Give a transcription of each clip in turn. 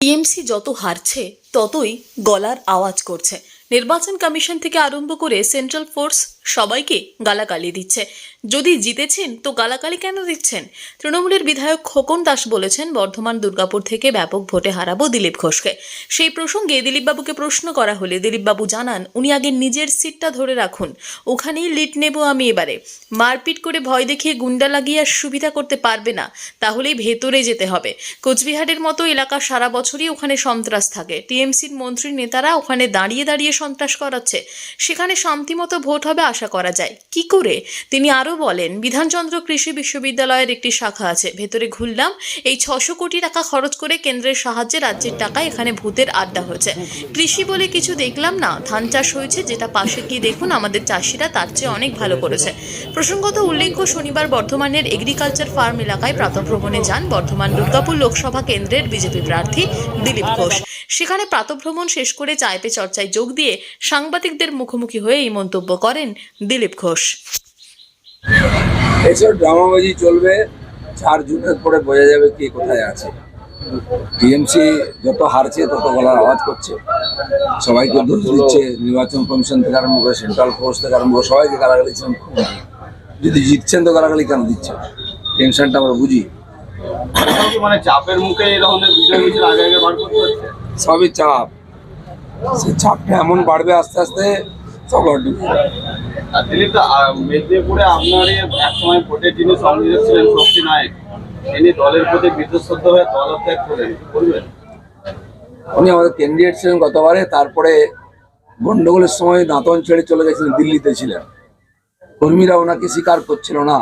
TMC যত হারছে ততই গলার আওয়াজ করছে। নির্বাচন কমিশন থেকে আরম্ভ করে সেন্ট্রাল ফোর্স সবাইকে গালাগালি দিচ্ছে। যদি জিতেছেন, তো গালাগালি কেন দিচ্ছেন? তৃণমূলের বিধায়ক খোকন দাস বলেছেন, বর্ধমান দুর্গাপুর থেকে ব্যাপক ভোটে হারাবো দিলীপ ঘোষকে। সেই প্রসঙ্গে দিলীপবাবুকে প্রশ্ন করা হলে দিলীপবাবু জানান, উনি আগে নিজের সিটটা ধরে রাখুন, ওখানেই লিড নেব আমি এবারে। মারপিট করে ভয় দেখিয়ে গুন্ডা লাগিয়ে আর সুবিধা করতে পারবে না, তাহলেই ভেতরে যেতে হবে। কোচবিহারের মতো এলাকা সারা বছরই ওখানে সন্ত্রাস থাকে। টিএমসির মন্ত্রী নেতারা ওখানে দাঁড়িয়ে দাঁড়িয়ে সন্ত্রাস করাচ্ছে। সেখানে শান্তিমতো ভোট হবে আশা করা যায়। কি করে? তিনি আরও বলেন, বিধানচন্দ্র কৃষি বিশ্ববিদ্যালয়ের একটি শাখা আছে। ভেতরে ঘুরলাম, এই ছশো কোটি টাকা খরচ করে কেন্দ্রের সাহায্যে রাজ্যের টাকা এখানে ভূতের আড্ডা হয়েছে। কৃষি বলে কিছু দেখলাম না, ধান চাষ হয়েছে, যেটা পাশে গিয়ে দেখুন, আমাদের চাষিরা তার চেয়ে অনেক ভালো করেছে। প্রসঙ্গত উল্লেখ্য, শনিবার বর্ধমানের এগ্রিকালচার ফার্ম এলাকায় প্রাতভ্রমণে যান বর্ধমান দুর্গাপুর লোকসভা কেন্দ্রের বিজেপি প্রার্থী দিলীপ ঘোষ। সেখানে প্রাতভ্রমণ শেষ করে চায় পে চর্চায় যোগ দিয়ে সাংবাদিকদের মুখোমুখি হয়ে এই মন্তব্য করেন দিলীপ ঘোষ। এসব ড্রামাবাজি চলবে চার জুনের পরে বোঝা যাবে কে কোথায় আছে। টিএমসি যত হারছে তত গলার আওয়াজ করছে। সবাইকে দোষ দিচ্ছে নির্বাচন কমিশন থেকে আরম্ভ করে সেন্ট্রাল ফোর্স থেকে আরম্ভ করে সবাইকে গালাগালি দিচ্ছেন যদি জিতছেন তো গালাগালি কেন দিচ্ছে? টেনশনটা আমরা বুঝি। মানে চাপের মুখে সবই চাপ। সে চাপটা এমন বাড়বে আস্তে আস্তে সব ঘর ডুবে দিলীপ দা মেদিনীপুরে আপনারই একসময় ভোটের যিনি সংযোজক ছিলেন শক্তি নায়ক তিনি দলের প্রতি বিদ্যুৎ হয়ে দলত্যাগ করেন কি উনি আমাদের ক্যান্ডিডেট ছিলেন গতবারে তারপরে গন্ডগোলের সময় দাঁতন ছেড়ে চলে গেছিলেন দিল্লিতে ছিলেন। কর্মীরা ওনাকে স্বীকার করছিল না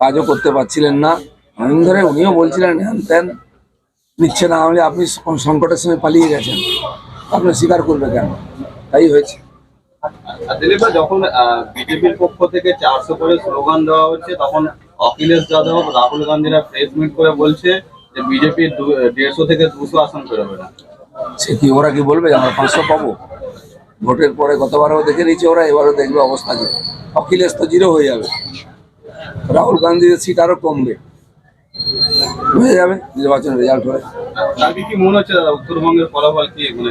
কাজও করতে পারছিলেন না। অনেক ধরে উনিও বলছিলেন হ্যান ত্যান নিচ্ছে না হলে আপনি সংকটের সময় পালিয়ে গেছেন। আপনি স্বীকার করবে কেন? তাই হয়েছে। দিলীপ যখন বিজেপির পক্ষ থেকে চারশো করে স্লোগান দেওয়া হচ্ছে, তখন অখিলেশ যাদব, রাহুল গান্ধীরা প্রেস মিট করে বলছে যে বিজেপি দেড়শো থেকে দুশো আসন পেরোবে না। সে কি, ওরা কি বলবে আমরা পাঁচশো পাবো? ভোটের পরে গতবারও দেখে নিয়েছে ওরা, এবারও দেখবে অবস্থা কি? অখিলেশ তো জিরো হয়ে যাবে। রাহুল গান্ধীর সিট আরও কমবে। হয়ে যাবে নির্বাচন রেজাল্ট হয়ে কি মনে হচ্ছে দাদা উত্তরবঙ্গের ফলাফল কি মানে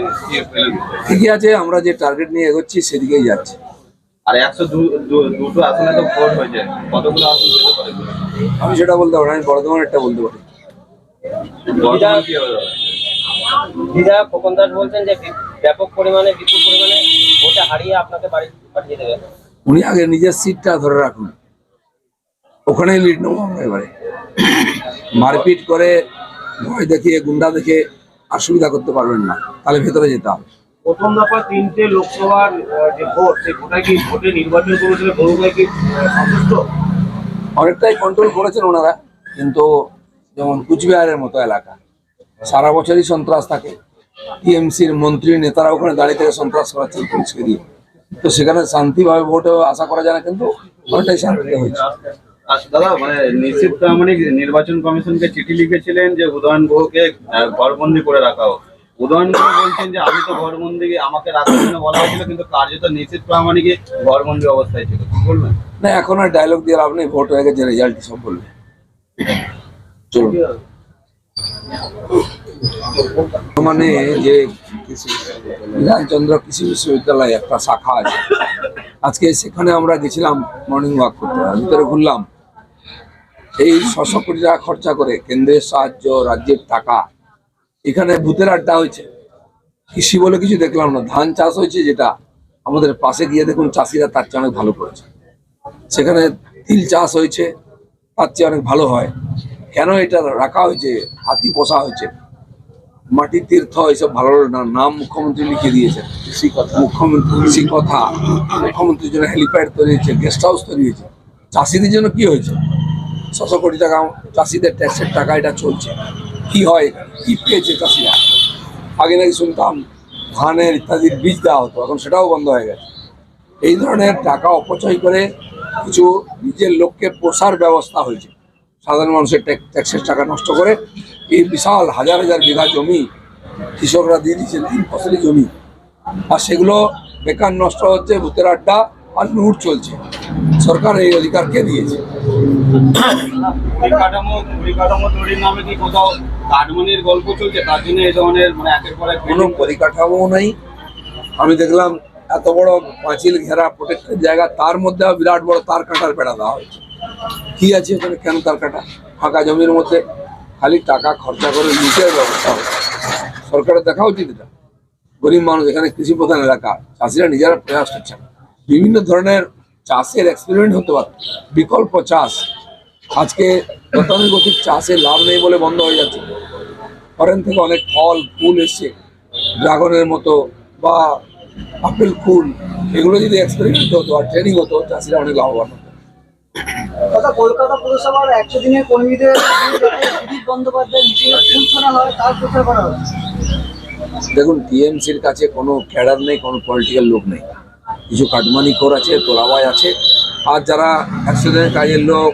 ঠিকই আছে আমরা যে টার্গেট নিয়ে এগোচ্ছি সেদিকেই যাচ্ছি। আর একশো দুটো আসনে তো ভোট হয়ে কতগুলো আসন আমি সেটা বলতে পারি আমি বর্ধমানেরটা বলতে পারি। খোকন দাস বলছেন যে ব্যাপক পরিমাণে বিপুল পরিমাণে ভোটে হারিয়ে আপনাকে বাড়ি পাঠিয়ে দেবে। উনি আগে নিজের সিটটা ধরে রাখুন। ওখানেই লিড নেব আমরা এবারে। মারপিট করে ভয় দেখিয়ে গুন্ডা দেখে আর সুবিধা করতে পারবেন না। তাহলে ভেতরে যেতে হবে। প্রথম দফা তিনটে লোকসভার যে ভোট সেই ভোটে কি ভোটে নির্বাচন করেছিল বহুগুলো কি সন্তুষ্ট? অনেকটাই কন্ট্রোল করেছেন ওনারা কিন্তু যেমন কুচবিহারের মতো এলাকা সারা বছরই সন্ত্রাস থাকে। টিএমসির মন্ত্রী নেতারা ওখানে দাঁড়িয়ে থেকে সন্ত্রাস করাচ্ছেন পুলিশকে দিয়ে তো সেখানে শান্তিভাবে ভোটে আশা করা যায় না কিন্তু অনেকটাই শান্তিতে হয়েছে। দাদা মানে নিশ্চিত প্রামাণিক নির্বাচন কমিশনকে চিঠি লিখেছিলেন যে উদয়ন গুহকে ঘরবন্দি করে রাখা হোক। উদয়ন গুহ বলছেন যে, আমি তো ঘরবন্দি, আমাকে রাখার জন্য বলা হয়েছিল, কিন্তু কার্যত নিশ্চিত প্রামাণিকে ঘরবন্দি অবস্থায় ছিল। কি বলবেন? না, এখন আর ডায়লগ দিয়ে নেই, ভোট হয়ে গেছে রেজাল্ট সব বলবে। চলুন। মানে যে বিধানচন্দ্র কৃষি বিশ্ববিদ্যালয় একটা শাখা আছে। আজকে সেখানে আমরা গেছিলাম মর্নিং ওয়াক করতে ভিতরে ঘুরলাম। এই ছশো কোটি টাকা খরচা করে কেন্দ্রের সাহায্য রাজ্যের টাকা এখানে ভূতের আড্ডা হয়েছে। কৃষি বলে কিছু দেখলাম না। ধান চাষ হয়েছে যেটা আমাদের পাশে গিয়ে দেখুন চাষিরা তার চেয়ে অনেক ভালো করেছে। সেখানে তিল চাষ হয়েছে তার চেয়ে অনেক ভালো হয়। কেন এটা রাখা হয়েছে? হাতি পোষা হয়েছে। মাটির তীর্থ এসব ভালো না। নাম মুখ্যমন্ত্রী লিখে দিয়েছেন। কৃষি কথা। মুখ্যমন্ত্রী কৃষি কথা। মুখ্যমন্ত্রীর জন্য হেলিপ্যাড তৈরি হয়েছে গেস্ট হাউস তৈরি হয়েছে। চাষিদের জন্য কি হয়েছে? ছশো কোটি টাকা চাষিদের ট্যাক্সের টাকা এটা চলছে। কি হয়? কি পেয়েছে চাষিরা? আগে নাকি শুনতাম ধানের ইত্যাদির বীজ দেওয়া হতো, এখন সেটাও বন্ধ হয়ে গেছে। এই ধরনের টাকা অপচয় করে কিছু নিজের লোককে পোষার ব্যবস্থা হয়েছে। সাধারণ মানুষের ট্যাক- ট্যাক্সের টাকা নষ্ট করে এই বিশাল হাজার হাজার বিঘা জমি কৃষকরা দিয়ে দিয়েছেন তিন ফসলি জমি। আর সেগুলো বেকার নষ্ট হচ্ছে, ভূতের আড্ডা আর লুট চলছে। সরকার এই অধিকার কে দিয়েছে পরিকাঠামো পরিকাঠামো তৈরির নামে কি কোথাও কাঠমানির গল্প চলছে? তার জন্য এই ধরনের মানে একের পর এক কোনো পরিকাঠামো নাই। আমি দেখলাম এত বড় পাঁচিল ঘেরা প্রোটেক্টেড জায়গা তার মধ্যে বিরাট বড় তার কাটার বেড়া দেওয়া হয়েছে। কি আছে ওখানে কেন তার কাটা? ফাঁকা জমির মধ্যে খালি টাকা খরচা করে লুটের ব্যবস্থা হচ্ছে সরকারের দেখা উচিত এটা। গরিব মানুষ এখানে কৃষি প্রধান এলাকা চাষিরা নিজেরা প্রয়াস করছে বিভিন্ন ধরনের চাষের এক্সপেরিমেন্ট হতে পারে। বিকল্প চাষ। আজকে গতানুগতিক চাষে লাভ নেই বলে বন্ধ হয়ে যাচ্ছে। ফরেন থেকে অনেক ফল ফুল এসছে। ড্রাগনের মতো বা আপেল ফুল এগুলো যদি এক্সপেরিমেন্ট হতো আর ট্রেনিং হতো চাষিরা অনেক লাভবান হতো। কলকাতা পুরসভার একশো দিনের কর্মীদের দিলীপ বন্দ্যোপাধ্যায় মিটিংয়ে শোনা হয় তার প্রচার করা হচ্ছে। দেখুন টিএমসির কাছে কোনো ক্যাডার নেই কোনো পলিটিক্যাল লোক নেই। কিছু কাটমানি কর আছে তোলাবাই আছে। আর যারা দিনের কাজের লোক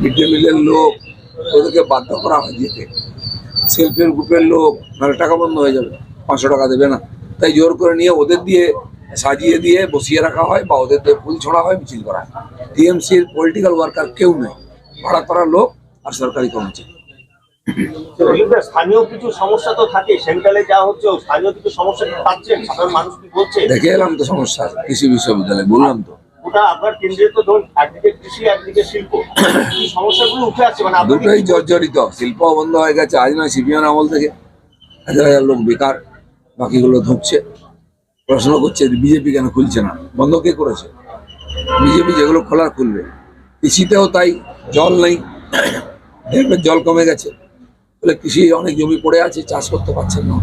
মিড ডে মিলের লোক, ওদেরকে বাধ্য করা হয় যেতে। সেলফ হেল্প গ্রুপের লোক, নাহলে টাকা বন্ধ হয়ে যাবে, পাঁচশো টাকা দেবে না। তাই জোর করে নিয়ে ওদের দিয়ে সাজিয়ে দিয়ে বসিয়ে রাখা হয় বা ওদের দিয়ে ফুল ছড়া হয়, মিছিল করা হয়। টিএমসির পলিটিক্যাল ওয়ার্কার কেউ নেই। ভাড়া করা লোক আর সরকারি কর্মচারী। স্থানীয় কিছু সমস্যা তো থাকে সেন্ট্রালে যা হচ্ছে স্থানীয় কিছু সমস্যা পাচ্ছেন সাধারণ মানুষ কি বলছে? দেখে এলাম তো সমস্যা কৃষি বিশ্ববিদ্যালয় বললাম তো। ওটা আপনার কেন্দ্রে তো ধরুন একদিকে কৃষি একদিকে শিল্প। এই সমস্যাগুলো উঠে মানে দুটোই জর্জরিত। শিল্প বন্ধ হয়ে গেছে আজ নয় সিপিএন আমল থেকে। হাজার হাজার লোক বেকার বাকিগুলো ধুঁকছে। প্রশ্ন করছে বিজেপি কেন খুলছে না? বন্ধ কে করেছে? বিজেপি যেগুলো খোলার খুলবে। কৃষিতেও তাই জল নেই জল কমে গেছে। কৃষি অনেক জমি পড়ে আছে চাষ করতে পারছেন না।